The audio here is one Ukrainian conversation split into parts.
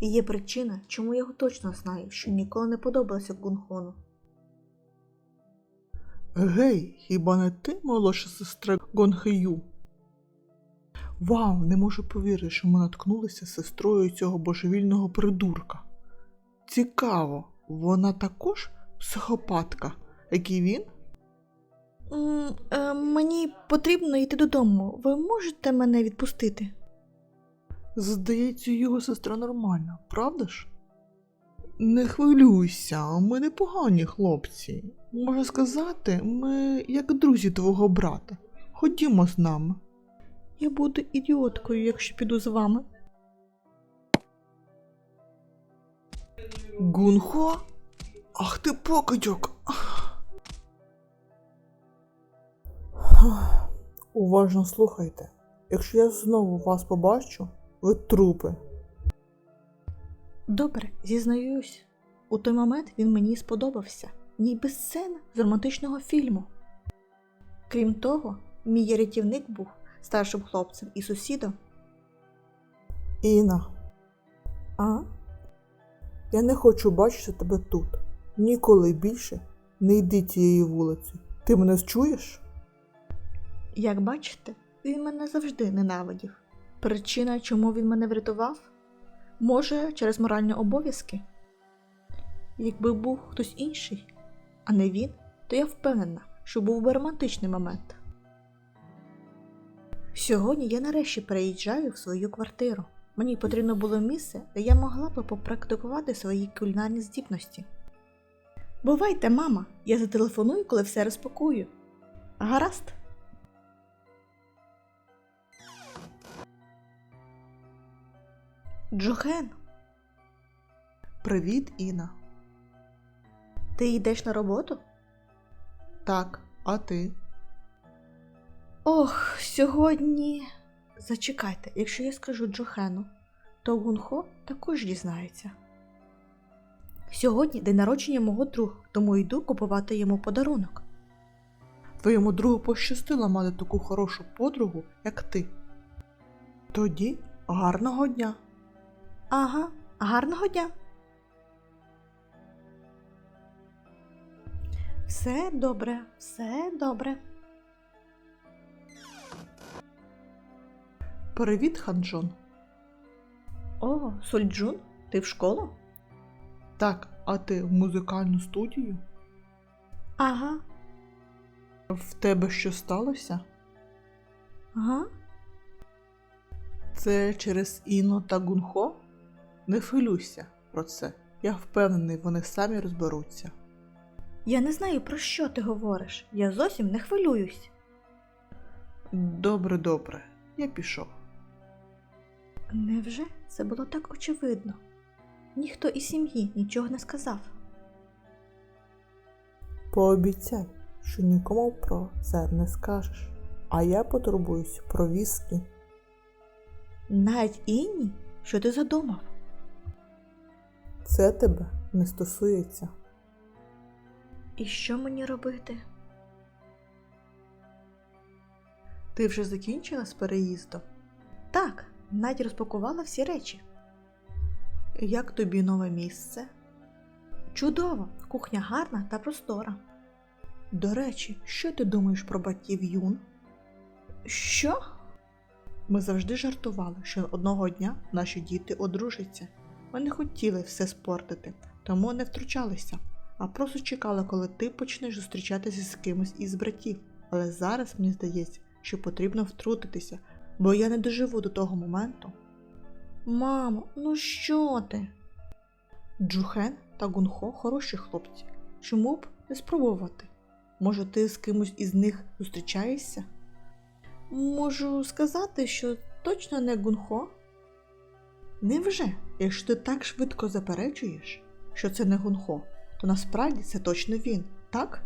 І є причина, чому я точно знаю, що ніколи не подобалося Гунхону. Гей, хіба не ти молодша сестра Гонхею? Вау, не можу повірити, що ми наткнулися з сестрою цього божевільного придурка. Цікаво, вона також психопатка, як і він? М, е, мені потрібно йти додому. Ви можете мене відпустити? Здається, його сестра нормальна, правда ж? Не хвилюйся, ми не погані хлопці. Можна сказати, ми як друзі твого брата. Ходімо з нами. Я буду ідіоткою, якщо піду з вами. Гунхо? Ах ти покидьок. Уважно слухайте. Якщо я знову вас побачу, ви трупи. Добре, зізнаюсь. У той момент він мені сподобався, ніби сцена з романтичного фільму. Крім того, мій рятівник був старшим хлопцем і сусідом. Іна, А? я не хочу бачити тебе тут. Ніколи більше не йди цією вулицею. Ти мене чуєш? Як бачите, він мене завжди ненавидів. Причина, чому він мене врятував? Може, через моральні обов'язки? Якби був хтось інший, а не він, то я впевнена, що був би романтичний момент. Сьогодні я нарешті переїжджаю в свою квартиру. Мені потрібно було місце, де я могла би попрактикувати свої кулінарні здібності. Бувайте, мама, я зателефоную, коли все розпакую. Гаразд. Джохен, Привіт, Іна. ти йдеш на роботу? Так, а ти? Ох, сьогодні. Зачекайте, якщо я скажу Джохену, то Гунхо також дізнається. Сьогодні день народження мого друга, тому йду купувати йому подарунок. Твоєму другу пощастило мати таку хорошу подругу, як ти. Тоді гарного дня. Ага, гарного дня. Все добре, все добре. Привіт, Ханджон. О, Сольджун, ти в школу? Так, а ти в музикальну студію? Ага, В тебе що сталося? ага. Це через Іно та Гунхо? Не хвилюйся про це. Я впевнений, вони самі розберуться. Я не знаю, про що ти говориш. Я зовсім не хвилююсь. Добре, добре, я пішов. Невже це було так очевидно? Ніхто із сім'ї нічого не сказав. Пообіцяй, що нікому про це не скажеш, а я потурбуюсь про віскі. Навіть Інні, що ти задумав? Це тебе не стосується. І що мені робити? Ти вже закінчила з переїздом? Так, Надя розпакувала всі речі. Як тобі нове місце? Чудово, кухня гарна та простора. До речі, що ти думаєш про батьків Юн? Що? Ми завжди жартували, що одного дня наші діти одружаться. Не хотіли все спортити, тому не втручалися, а просто чекали, коли ти почнеш зустрічатися з кимось із братів. Але зараз мені здається, що потрібно втрутитися, бо я не доживу до того моменту. Мамо, ну що ти? Джухен та Гунхо хороші хлопці. Чому б не спробувати? Може, ти з кимось із них зустрічаєшся? Можу сказати, що точно не Гунхо? Невже, якщо ти так швидко заперечуєш, що це не Гунхо, то насправді це точно він, так?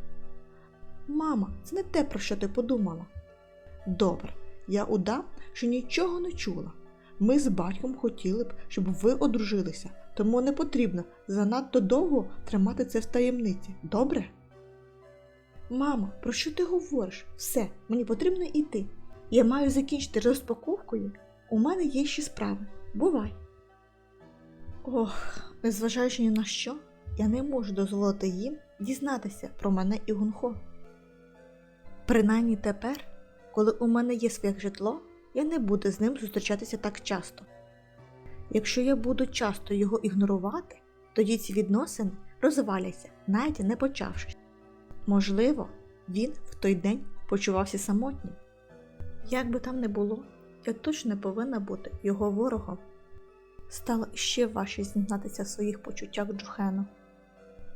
Мама, це не те, про що ти подумала. Добре, я удам, що нічого не чула. Ми з батьком хотіли б, щоб ви одружилися, тому не потрібно занадто довго тримати це в таємниці. Добре? Мамо, про що ти говориш? Все, мені потрібно йти. Я маю закінчити розпаковкою. У мене є ще справи. Бувай. Ох, незважаючи ні на що, я не можу дозволити їм дізнатися про мене і Гунхо. Принаймні тепер, коли у мене є своє житло, я не буду з ним зустрічатися так часто. Якщо я буду часто його ігнорувати, тоді ці відносини розваляться, навіть не почавшись. Можливо, він в той день почувався самотнім. Як би там не було, я точно не повинна бути його ворогом. Стало ще важче зізнатися в своїх почуттях Джухену.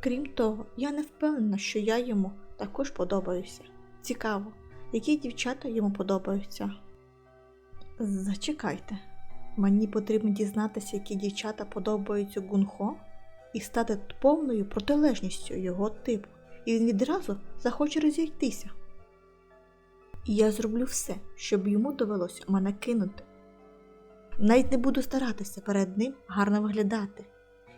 Крім того, я не впевнена, що я йому також подобаюся. Цікаво, які дівчата йому подобаються. Зачекайте, мені потрібно дізнатися, які дівчата подобаються Гунхо, і стати повною протилежністю його типу, і він відразу захоче розійтися. Я зроблю все, щоб йому довелося мене кинути. Навіть не буду старатися перед ним гарно виглядати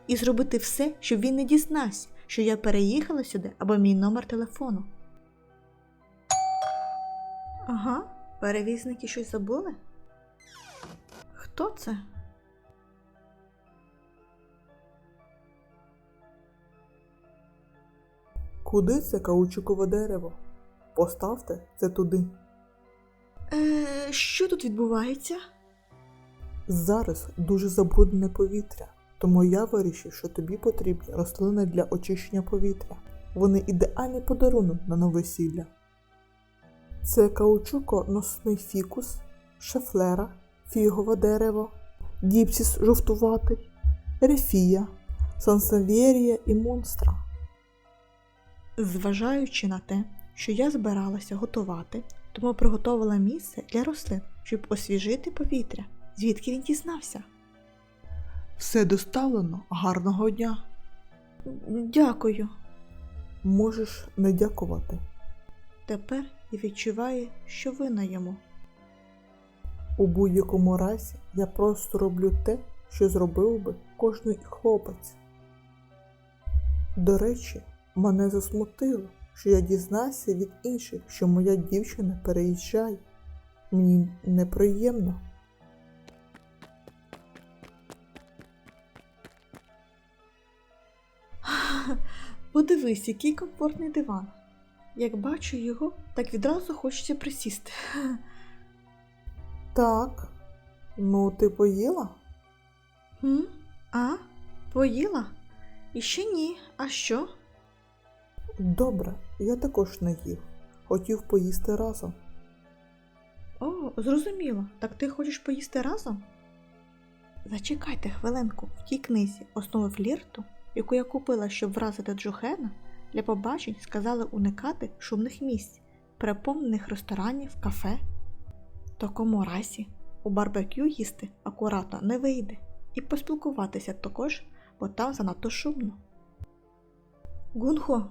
і зробити все, щоб він не дізнався, що я переїхала сюди або мій номер телефону. Ага, перевізники щось забули? Хто це? Куди це каучукове дерево? Поставте це туди. Е, що тут відбувається? Зараз дуже забруднене повітря, тому я вирішив, що тобі потрібні рослини для очищення повітря. Вони ідеальний подарунок на новосілля. Це каучуконосний фікус, шефлера, фігове дерево, діпсіс жовтуватий, рефія, сансавєрія і монстра. Зважаючи на те, що я збиралася готувати, тому приготувала місце для рослин, щоб освіжити повітря, звідки він дізнався. Все доставлено гарного дня. Дякую. Можеш не дякувати. Тепер я відчуваю, що вина йому. У будь-якому разі я просто роблю те, що зробив би кожен хлопець. До речі, мене засмутило, що я дізнався від інших, що моя дівчина переїжджає. Мені неприємно. Подивись, який комфортний диван. Як бачу його, так відразу хочеться присісти. Так, ну ти поїла? М? А? Поїла? І ще ні. А що? Добре, я також не їв. Хотів поїсти разом. О, зрозуміло. Так ти хочеш поїсти разом? Зачекайте хвилинку в тій книзі основи флірту, яку я купила, щоб вразити Джохена, для побачень сказали уникати шумних місць, переповнених ресторанів, кафе. В такому разі у барбекю їсти акуратно не вийде, і поспілкуватися також, бо там занадто шумно. Гунхо,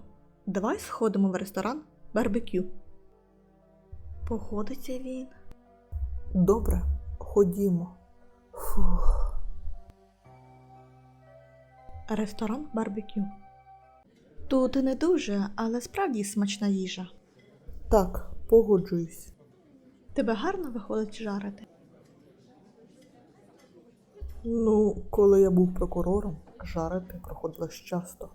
давай сходимо в ресторан барбекю. Походиться він. Добре, ходімо. Фух. Ресторан барбекю. Тут не дуже, але справді смачна їжа. Так, погоджуюсь. Тебе гарно виходить жарити. Ну, коли я був прокурором, жарити приходилось часто.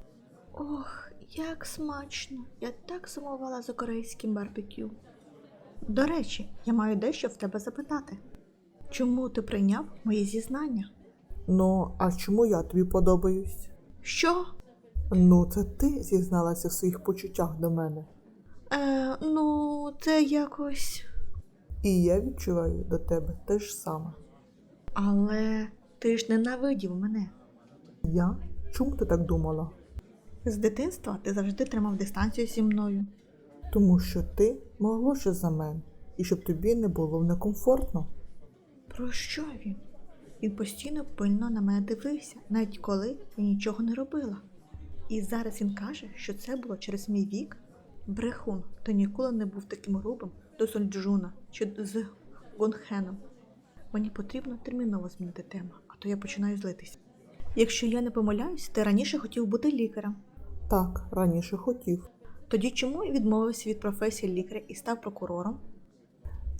Ох, як смачно! Я так сумувала за корейським барбекю. До речі, я маю дещо в тебе запитати. Чому ти прийняв мої зізнання? Ну, а чому я тобі подобаюсь? Що? Ну, це ти зізналася в своїх почуттях до мене. Е, ну, це якось. І я відчуваю до тебе те ж саме. Але ти ж ненавидів мене. Я? Чому ти так думала? З дитинства ти завжди тримав дистанцію зі мною. Тому що ти молодша за мене, і щоб тобі не було некомфортно. Про що він? Він постійно пильно на мене дивився, навіть коли я нічого не робила. І зараз він каже, що це було через мій вік. Брехун, ти ніколи не був таким грубим до Сольджуна чи з Гонхеном. Мені потрібно терміново змінити тему, а то я починаю злитися. Якщо я не помиляюсь, ти раніше хотів бути лікарем. Так, раніше хотів. Тоді чому я відмовився від професії лікаря і став прокурором?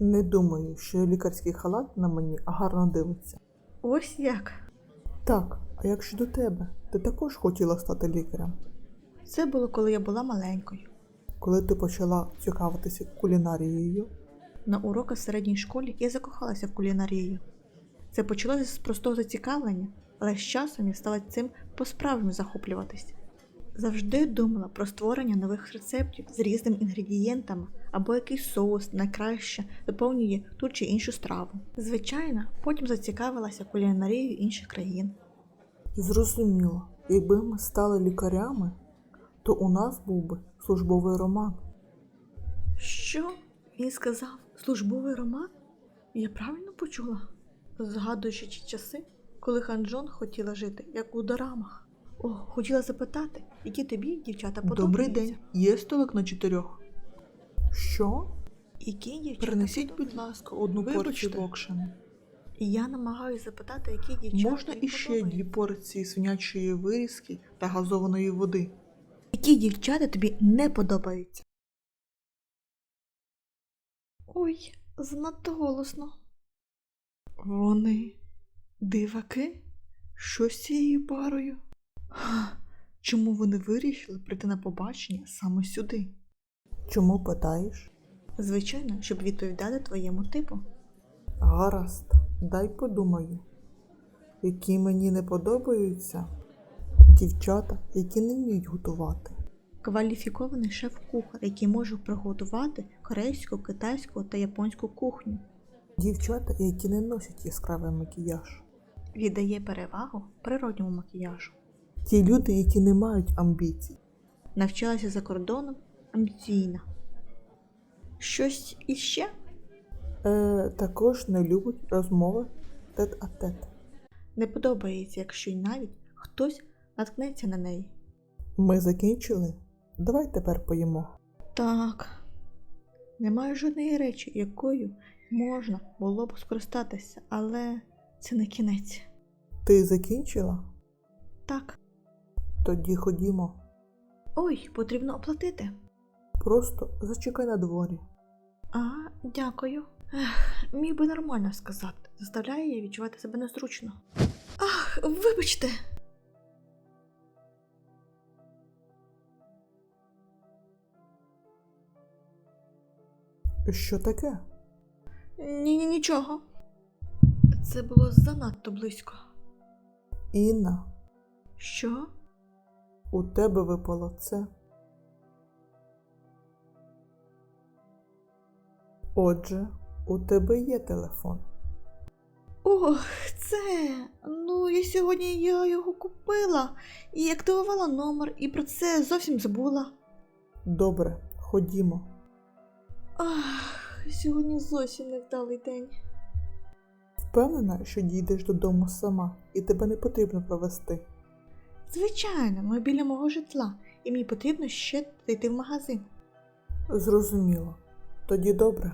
Не думаю, що лікарський халат на мені гарно дивиться. Ось як. Так, а як щодо тебе? Ти також хотіла стати лікарем? Це було, коли я була маленькою. Коли ти почала цікавитися кулінарією, На уроках в середній школі я закохалася в кулінарію. Це почалося з простого зацікавлення, але з часом я стала цим по-справжньому захоплюватись. Завжди думала про створення нових рецептів з різними інгредієнтами або який соус найкраще доповнює ту чи іншу страву. Звичайно, потім зацікавилася кулінарією інших країн. зрозуміло, якби ми стали лікарями, то у нас був би службовий роман. Що? Він сказав службовий роман? Я правильно почула? Згадуючи ті часи, коли Ханджон хотіла жити, як у дорамах. О, хотіла запитати, які тобі дівчата подобаються? Добрий день, є столик на чотирьох. Що? Які дівчата? Принесіть, будь ласка, одну порцію локшини. Я намагаюся запитати, які дівчата Можна іще дві порції свинячої вирізки та газованої води. Які дівчата тобі не подобаються? Ой, занадто голосно. Вони диваки? Що з цією парою? Чому вони вирішили прийти на побачення саме сюди? Чому питаєш? Звичайно, щоб відповідати твоєму типу. Гаразд, дай подумаю. Які мені не подобаються дівчата, які не вміють готувати. Кваліфікований шеф-кухар, який може приготувати корейську, китайську та японську кухню, Дівчата, які не носять яскравий макіяж. віддає перевагу природньому макіяжу. Ті люди, які не мають амбіцій. Навчалася за кордоном амбіційна. Щось іще? Е, також не любить розмови тет-а-тет. Не подобається, якщо й навіть хтось наткнеться на неї. Ми закінчили. Давай тепер поїмо. Так, немає жодної речі, якою можна було б скористатися, але це не кінець. Ти закінчила? Так. Тоді ходімо. Ой, потрібно оплатити. Просто зачекай на дворі. А, дякую. Ех, міг би нормально сказати. Заставляє її відчувати себе незручно. Ах, вибачте. Що таке? Ні, ні, нічого. Це було занадто близько. Інна, Що? У тебе випало це. Отже, у тебе є телефон. Ох, це. Ну, я сьогодні я його купила і активувала номер, і про це зовсім забула. Добре, ходімо. Ах, сьогодні зовсім невдалий день. Впевнена, що дійдеш додому сама і тебе не потрібно провести. Звичайно, ми біля мого житла, і мені потрібно ще зайти в магазин. Зрозуміло. Тоді добре.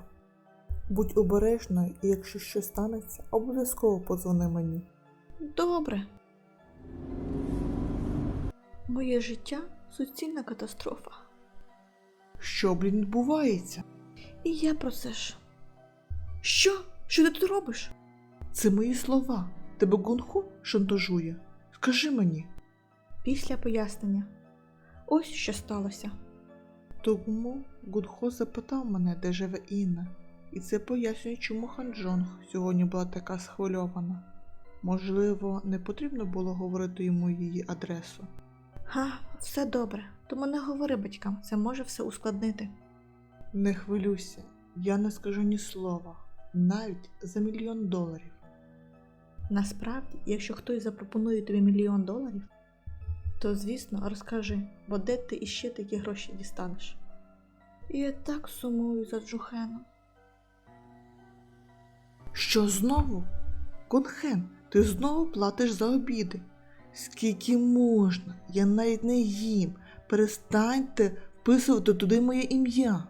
Будь обережною, і якщо щось станеться, обов'язково подзвони мені. Добре. Моє життя суцільна катастрофа. Що, блін, відбувається? І я про це ж. Що? Що ти тут робиш? Це мої слова. Тебе Гунху шантажує. Скажи мені. Після пояснення. Ось що сталося. Тому Гунхо запитав мене, де живе Інна, і це пояснює, чому Ханджонг сьогодні була така схвильована. Можливо, не потрібно було говорити йому її адресу. Га, все добре. Тому не говори батькам, це може все ускладнити. Не хвилюйся, я не скажу ні слова, навіть за мільйон доларів. Насправді, якщо хтось запропонує тобі мільйон доларів, то звісно розкажи, бо де ти іще такі гроші дістанеш. І я так сумую за Джухеном. Що знову? Конхен, ти знову платиш за обіди. Скільки можна? Я навіть не їм. Перестаньте вписувати туди моє ім'я.